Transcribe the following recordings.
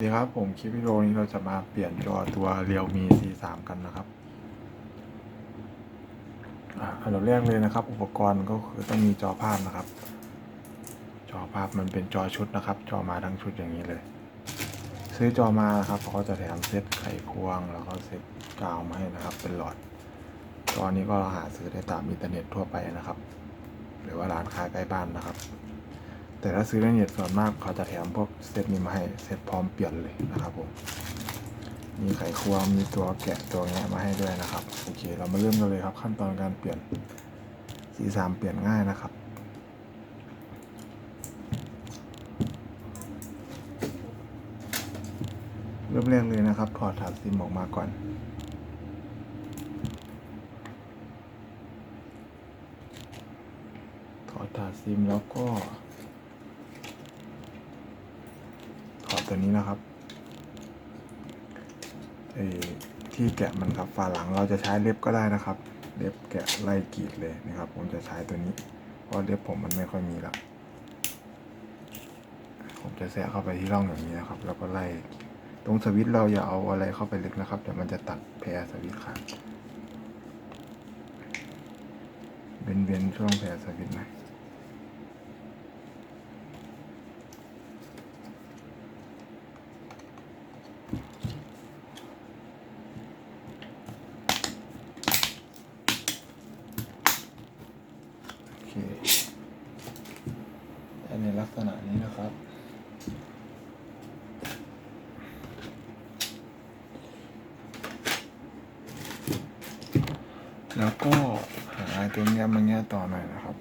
สวัสดีครับ ผมคลิปวิดีโอนี้เราจะมาเปลี่ยนจอตัว Realme C3 กันนะครับอันดับแรกเลยนะครับ อุปกรณ์ก็คือต้องมีจอภาพนะครับ จอภาพมันเป็นจอชุดนะครับ จอมาทั้งชุดอย่างนี้เลย ซื้อจอมานะครับเขาก็จะแถมเซตไขควง แล้วก็เซตกาวมาให้นะครับ เป็นหลอด จอนี้ก็หาซื้อได้ตามอินเทอร์เน็ตทั่วไปนะครับ หรือว่าร้านค้าใกล้บ้านนะครับ แต่ถ้าซื้อในเน็ตส่วนมากเขาจะแถมพวกเซตนี้มาให้เซตพร้อมเปลี่ยนเลยนะครับผมมีไขควงมีตัวแกะตัวแงะมาให้ด้วยนะครับโอเค เรามาเริ่มกันเลยครับ ขั้นตอนการเปลี่ยน C3 เปลี่ยนง่ายนะครับเริ่มแรกเลยนะครับ ถอดถาดซิมออกมาก่อน ถอดถาดซิมแล้วก็ ถอด ตัวนี้นะครับไอที่แกะมันครับฝาหลังเราจะใช้เล็บก็ได้นะครับ เล็บแกะไล่กรีดเลยนะครับ ผมจะใช้ตัวนี้ เพราะเล็บผมมันไม่ค่อยมีล้วผมจะแซะเข้าไปที่ร่องอย่างนี้นะครับ แล้วก็ไล่ตรงสวิตช์เราอย่าเอาอะไรเข้าไปลึกนะครับเดี๋ยวมันจะตัดแพรสวิตช์ขาดเบนเบนๆช่วงแพรสวิตช์หน่อย โอเคแต่ในลักษณะนี้นะครับ แล้วก็หาตัวเนี้ยมาแง่ต่อหน่อยนะครับ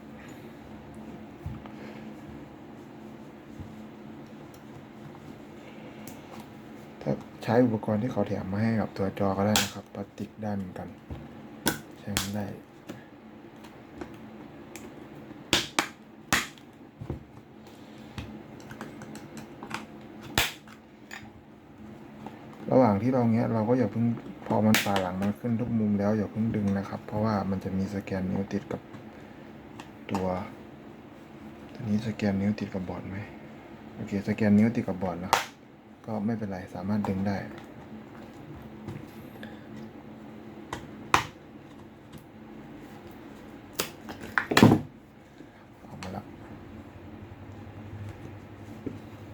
ถ้า ใช้อุปกรณ์ที่เขาแถมมาให้กับตัวจอก็ได้นะครับพลาสติกได้เหมือนกัน ใช้มันได้ระหว่างที่เราเงี้ยเราก็อย่าเพิ่งพอมันฝ่าหลังมันขึ้นทุกมุมแล้วอย่าเพิ่งดึงนะครับ เพราะว่ามันจะมีสแกนนิ้วติดกับตัวตัวนี้สแกนนิ้วติดกับบอร์ดไหมโอเคสแกนนิ้วติดกับบอร์ดแล้วครับ ก็ไม่เป็นไรสามารถดึงได้ ออกมาแล้ว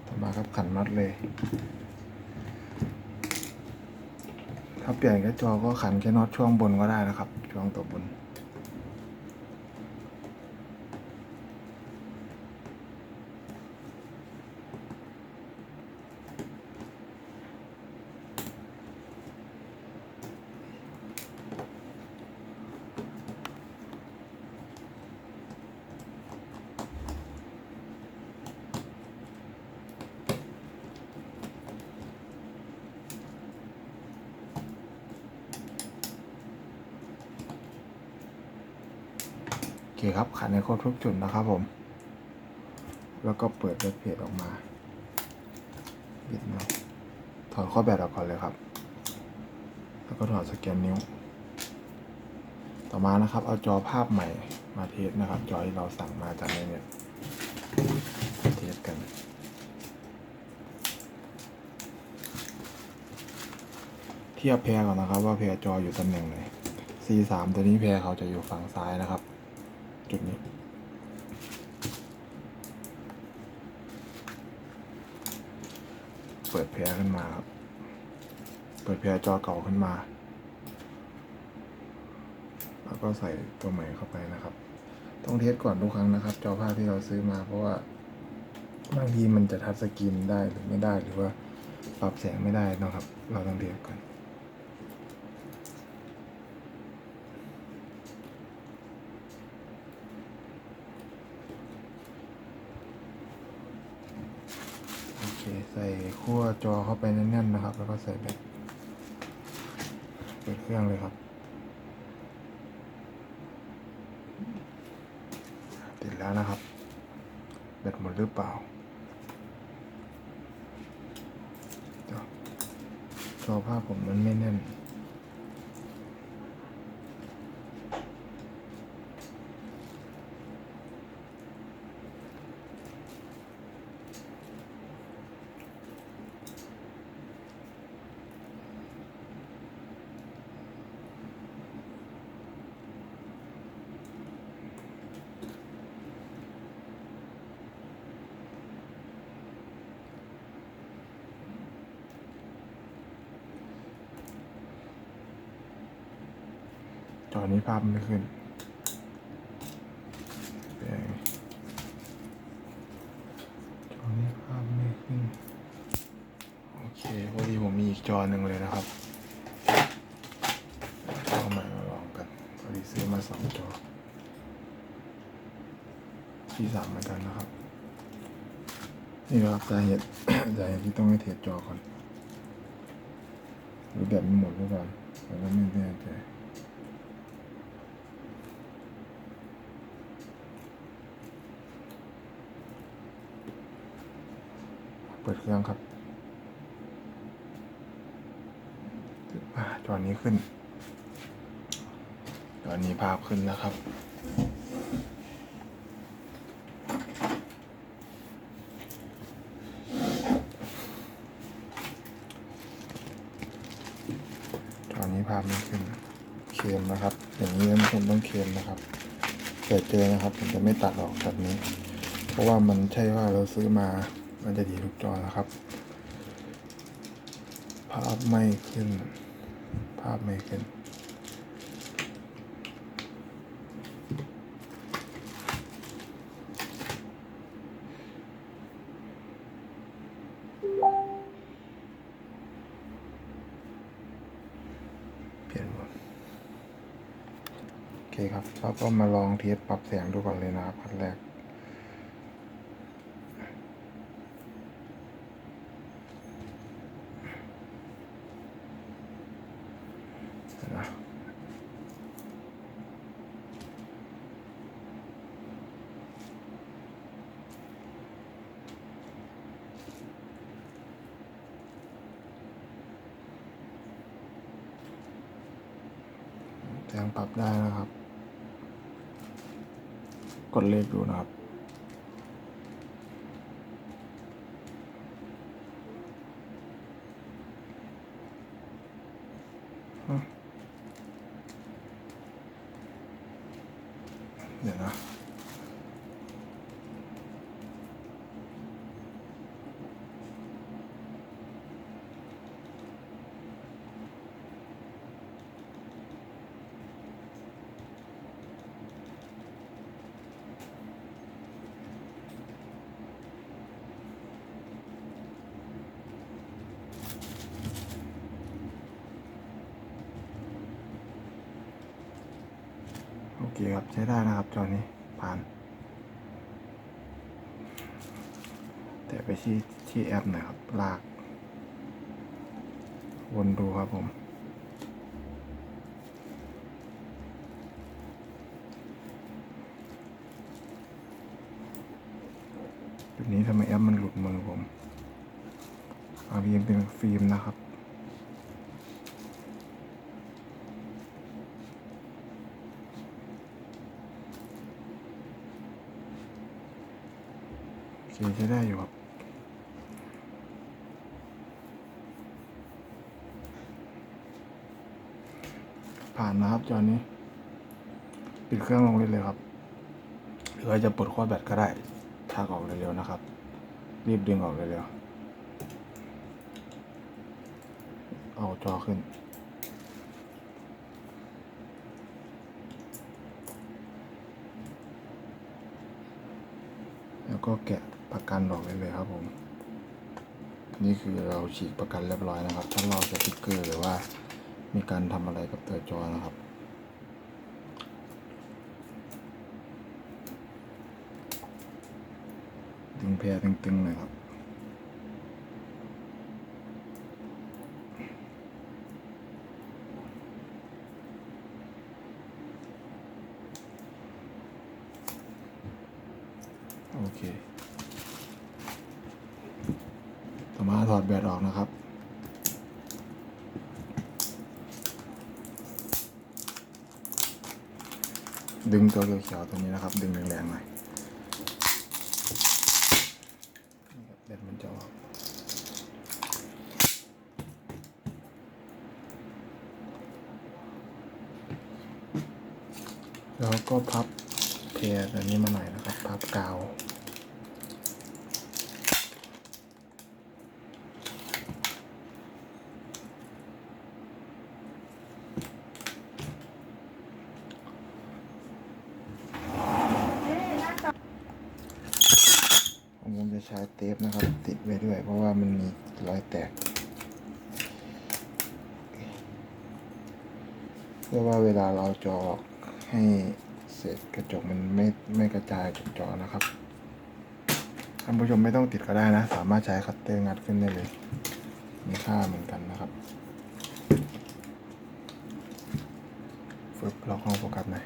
ต่อมาครับขันน็อตเลย ถ้าเปลี่ยนแค่จอก็ขันแค่น็อตช่วงบนก็ได้นะครับ ช่วงตัวบน คครับขันในครบทุกจุดนะครับผม แล้วก็เปิดเว็บเพจออกมาบิดมาถอดข้อแบตออกก่อนเลยครับ แล้วก็ถอดสแกนนิ้ว ต่อมานะครับ เอาจอภาพใหม่มาเทสนะครับ จอที่เราสั่งมาจากในเน็ตเทสกันเทียบแพรก่อนนะครับ ว่าแพรจออยู่ตำแหน่งไหน C3 ตัวนี้แพรเขาจะอยู่ฝั่งซ้ายนะครับ จุดนี้ เปิดแพรขึ้นมาครับ เปิดแพรจอเก่าขึ้นมา แล้วก็ใส่ตัวใหม่เข้าไปนะครับ ต้องเทสก่อนทุกครั้งนะครับ จอภาพที่เราซื้อมา เพราะว่าบางทีมันจะทัดสกินได้หรือไม่ได้หรือว่าปรับแสงไม่ได้นะครับ เราต้องเทสก่อน โอเค ใส่ขั้วจอเข้าไปแน่นๆนะครับ แล้วก็ใส่แบตเปิดเครื่องเลยครับติดแล้วนะครับแบตหมดหรือเปล่าจอจอภาพผมมันไม่แน่น จอนี้ภาพไม่ขึ้นจอนี้ภาพไม่ขึ้น โอเคพอดีผมมีอีกจอหนึ่งเลยนะครับเอาใหม่มาลองกันพอดีซื้อมาสองจอที่สามเหมือนกันนะครับ นี่นะครับสาเหตุสาเหตุที่ต้องให้เทสจอก่อนหรือแบบมันหมดหรือเปล่าผมก็ไม่แน่ใจ เปิดเครื่องครับจอนี้ขึ้น จอนี้ภาพขึ้นนะครับตอนนี้ภาพไม่ขึ้น เคลมนะครับ อย่างนี้มันคงต้องเคลมนะครับเกิดเจอนะครับผมจะไม่ตัดออกแบบนี้ เพราะว่ามันใช่ว่าเราซื้อมา มันจะดีทุกจอนะครับ ภาพไม่ขึ้น ภาพไม่ขึ้น เปลี่ยนหมดโอเคครับเราก็มาลองเทสปรับเสียงดูก่อนเลยนะครับขั้นแรก เสียงปรับได้นะครับ กดเลขดูนะครับ เคครับใช้ได้นะครับจอนี้ผ่าน แต่ไปที่ที่แอปหน่อยครับ ลาก วนดูครับผม จุดนี้ทำไมแอปมันหลุดมือผมอาวีเป็นฟิล์มนะครับ โอเคใช้ได้อยู่ครับผ่านนะครับจอนี้ ปิดเครื่องลงเลยเลยครับ หรือว่าจะปลดขั้วแบตก็ได้ถ้ากออกเร็วๆนะครับ รีบดึงออกเร็วๆเอาจอขึ้น แล้วก็แกะ ประกันออกเลยเลยครับผม นี่คือเราฉีกประกันเรียบร้อยนะครับ ถ้าเราสติ๊กเกอร์หรือว่ามีการทำอะไรกับตัวจอนะครับดึงแพรตึงๆหน่อยครับ โอเค ต่อมาถอ ดแบตออกนะครับ ดึงตัวเขียวๆตัวนี้นะครับ ดึงแรงๆหน่อยแบตมันจะออกแล้วก็พับเพลอันนี้มาหน่อยนะครับ พับกาว โายเทปนะครับ ติดไว้ด้วย เพราะว่ามันมีรอยแตก เพื่อว่าเวลาเราจอให้เศษกระจกมันไม่ไม่กระจายจากจอนะครับท่านผู้ชมไม่ต้องติดก็ได้นะ สามารถใช้คัตเตอร์งัดขึ้นได้เลย มีค่าเหมือนกันนะครับฟึบล็อกห้องโฟกัสหน่อย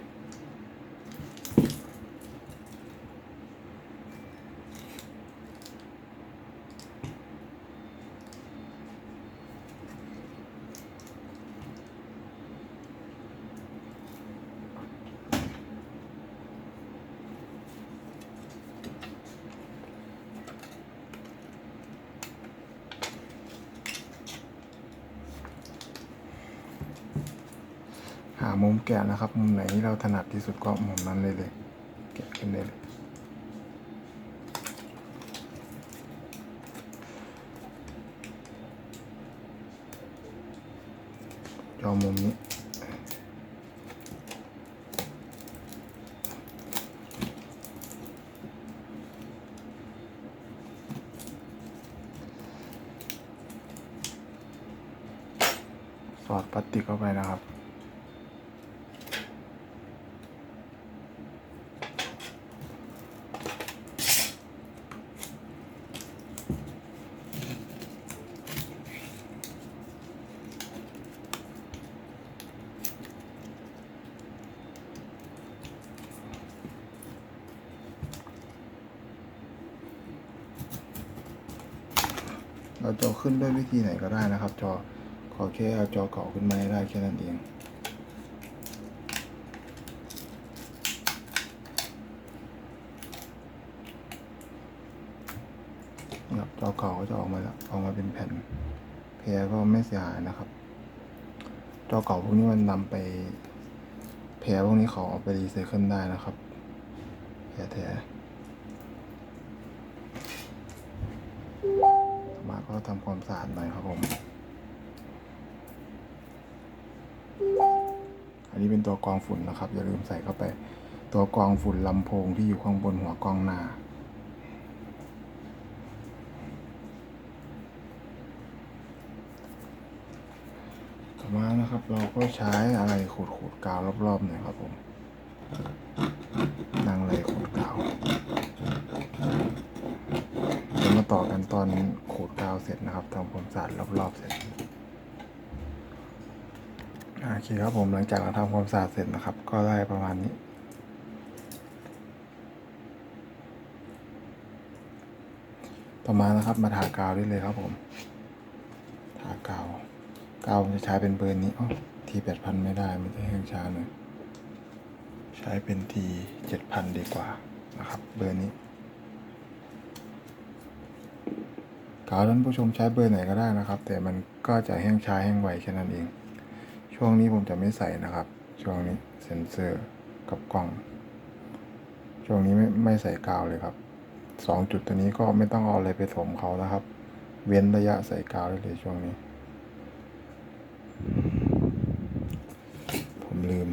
หามุมแกะนะครับ มุมไหนที่เราถนัดที่สุดก็มุมนั้นเลยเลย แกะขึ้นได้เลยจอมุมนี้ สอดพลาสติกเข้าไปนะครับ เราจะเอาขึ้นด้วยวิธีไหนก็ได้นะครับ จอขอแค่เอาจอเก่าขึ้นมาให้ได้แค่นั้นเองครับจอเก่าก็จะออกมาแล้วออกมาเป็นแผ่นแพรก็ไม่เสียหายนะครับ จอเก่าพวกนี้มันนำไปแพรพวกนี้เขาเอาไปรีไซเคิลได้นะครับแพรแท้มา ก็ทำความสะอาดหน่อยครับผม อันนี้เป็นตัวกรองฝุ่นนะครับ อย่าลืมใส่เข้าไป ตัวกรองฝุ่นลำโพงที่อยู่ข้างบนหัวกรองหน้าต่อมานะครับ เราก็ใช้อะไรขูดขูดกาวรอบๆหน่อยครับผมนางเลยขูดกาวเดี๋ยวมา ต่อกันตอนขูดกาวเสร็จนะครับทำความสะอาดรอบๆเสร็จโอเคครับผมหลังจากเราทำความสะอาดเสร็จนะครับ ก็ได้ประมาณนี้ต่อมานะครับมาทากาวได้เลยครับผม ทากาว กาวผมจะใช้เป็นเบอร์นี้อ๋อทีแปดพันไม่ได้มันจะแห้งช้าหน่อยใช้เป็นทีเจ็ดพันดีกว่านะครับ เบอร์นี้ กาวท่านผู้ชมใช้เบอร์ไหนก็ได้นะครับ แต่มันก็จะแห้งช้าแห้งไวแค่นั้นเอง ช่วงนี้ผมจะไม่ใส่นะครับ ช่วงนี้เซ็นเซอร์กับกล้อง ช่วงนี้ไม่ไม่ใส่กาวเลยครับสองจุดตัวนี้ก็ไม่ต้องเอาอะไรไปถมเขานะครับ เว้นระยะใส่กาวได้เลยช่วงนี้ ผมลืม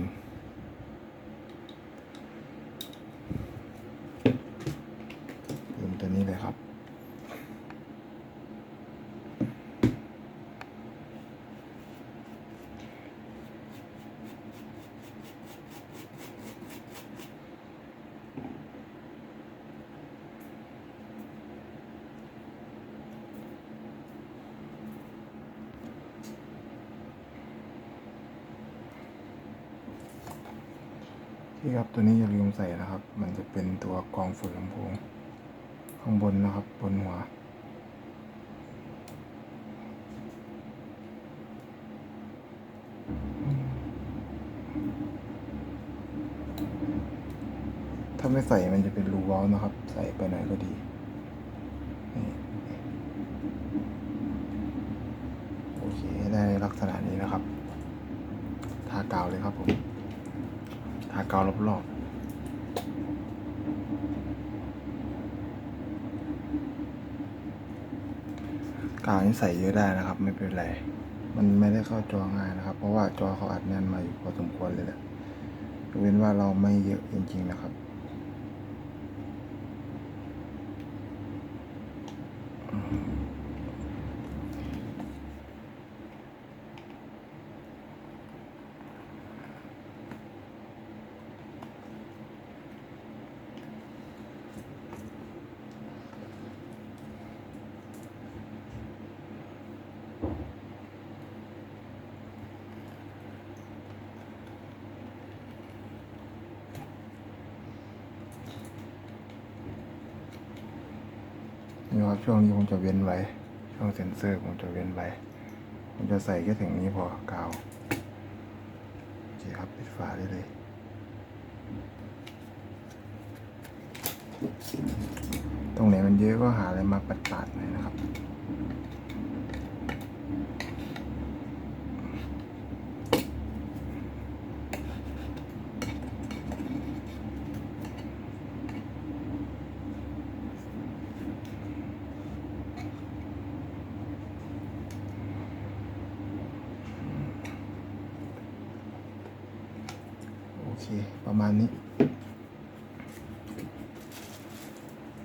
ที่ครับตัวนี้อย่าลืมใส่นะครับ มันจะเป็นตัวกองฝุ่นลำโพงข้างบนนะครับบนหัว ถ้าไม่ใส่มันจะเป็นรูวอลนะครับ ใส่ไปไหนก็ดีนี่โอเคได้ลักษณะนี้นะครับ ทากาวเลยครับผม ทา กาวรอบๆกาวนี่ใส่เยอะได้นะครับ ไม่เป็นไร มันไม่ได้เข้าจอง่ายนะครับ เพราะว่าจอเขาอัดแน่นมาอยู่พอสมควรเลยแหละยกเว้นว่าเราไม่เยอะจริง ๆ นะครับ นี่ครับช่วงนี้ผมจะเว้นไว้ ช่วงเซ็นเซอร์ผมจะเว้นไว้ผมจะใส่แค่ถึงนี้พอกาวโอเคครับปิดฝาได้เลยตรงไหนมันเยอะก็หาอะไรมาปัดปาดๆหน่อยนะครับ เค ประมาณนี้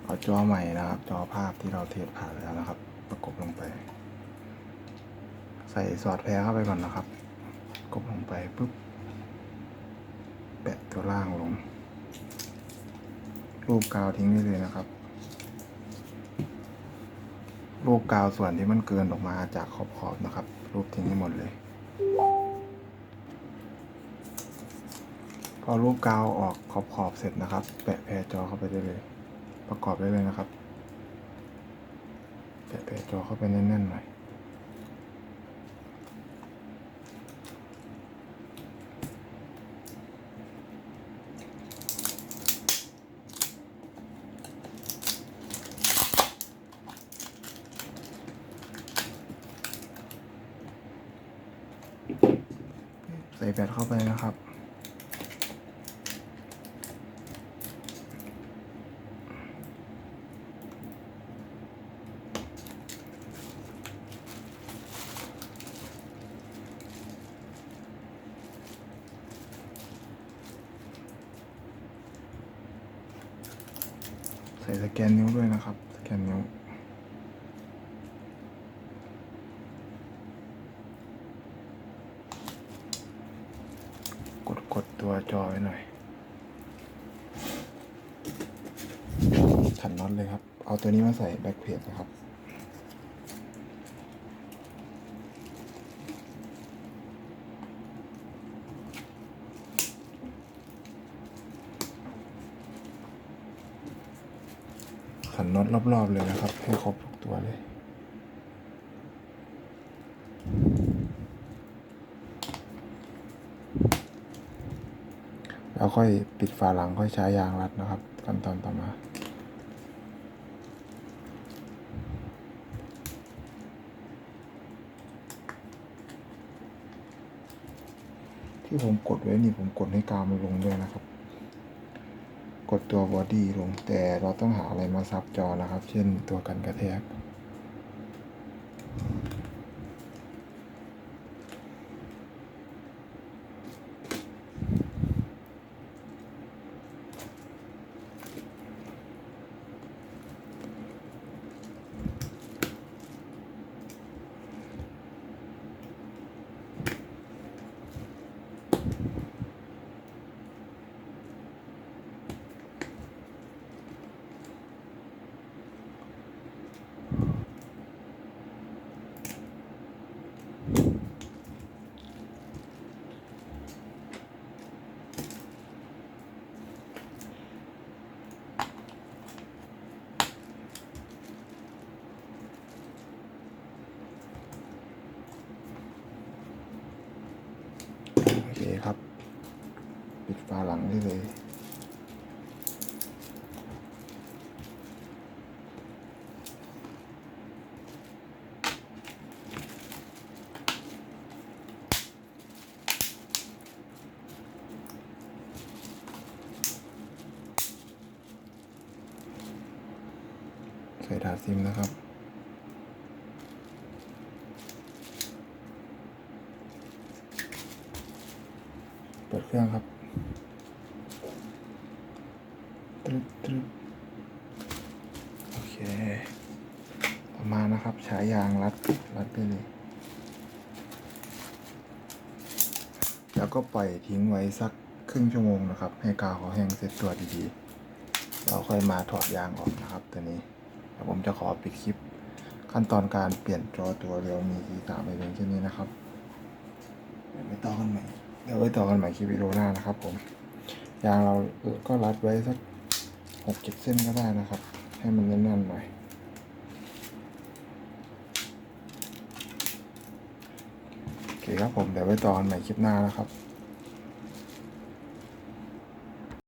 เอาจอใหม่นะครับ จอภาพที่เราเทสผ่านแล้วนะครับ ประกบลงไป ใส่สอดแพรเข้าไปก่อนนะครับกบลงไปปุ๊บแปะตัวล่างลง รูปกาวทิ้งได้เลยนะครับ รูปกาวส่วนที่มันเกินออกมาจากขอบๆนะครับ รูปทิ้งให้หมดเลย พอารูปกาวออกขอบขอบเสร็จนะครับ แปะแพรจอเข้าไปได้เลย ประกอบได้เลยนะครับ แปะแพรจอเข้าไปแน่นๆหน่อยใส่แบตเข้าไปนะครับ ใส่สแกนนิ้วด้วยนะครับ สแกนนิ้ว กดกดตัวจอไว้หน่อยขันน็อตเลยครับ เอาตัวนี้มาใส่แบ็คเพจนะครับ ขั น็อตรอบๆเลยนะครับ ให้ครบทุกตัวเลย แล้วค่อยปิดฝาหลังค่อยใช้ยางรัดนะครับ ขั้นตอนต่อมาที่ผมกดไว้นี่ผมกดให้กาวมันลงด้วยนะครับ กดตัวบอดี้ลงแต่เราต้องหาอะไรมาซับจอนะครับ เช่นตัวกันกระแทก โอเครับ ปิดฝาหลังได้เลย ใส่ถาดซิมนะครับ เปิดเครื่องครับ ตรึ๊ดตรึ๊ดโอเคระมาณใช้ยางรัดรัดไปเลยแล้วก็ปล่อยทิ้งไว้สักครึ่งชั่วโมงนะครับ ให้กาวเขาแห้งเสร็จตัวดีๆ เราค่อยมาถอดยางออกนะครับ ตัวนี้เดี๋ยวผมจะขอปิดคลิป ขั้นตอนการเปลี่ยนจอตัวเรียวมีทีสามไปเป็นเช่นนี้นะครับเดี๋ยวไปต่อกันใหม่เดี๋ยวไว้ต่อกันใหม่คลิปวิดีโอหน้านะครับ ผมยางเราก็รัดไว้สักหกเจ็ดเส้นก็ได้นะครับ ให้มันแน่นๆหน่อย โอ เคครับผมเดี๋ยวไว้ต่อกันใหม่คลิปหน้านะครับ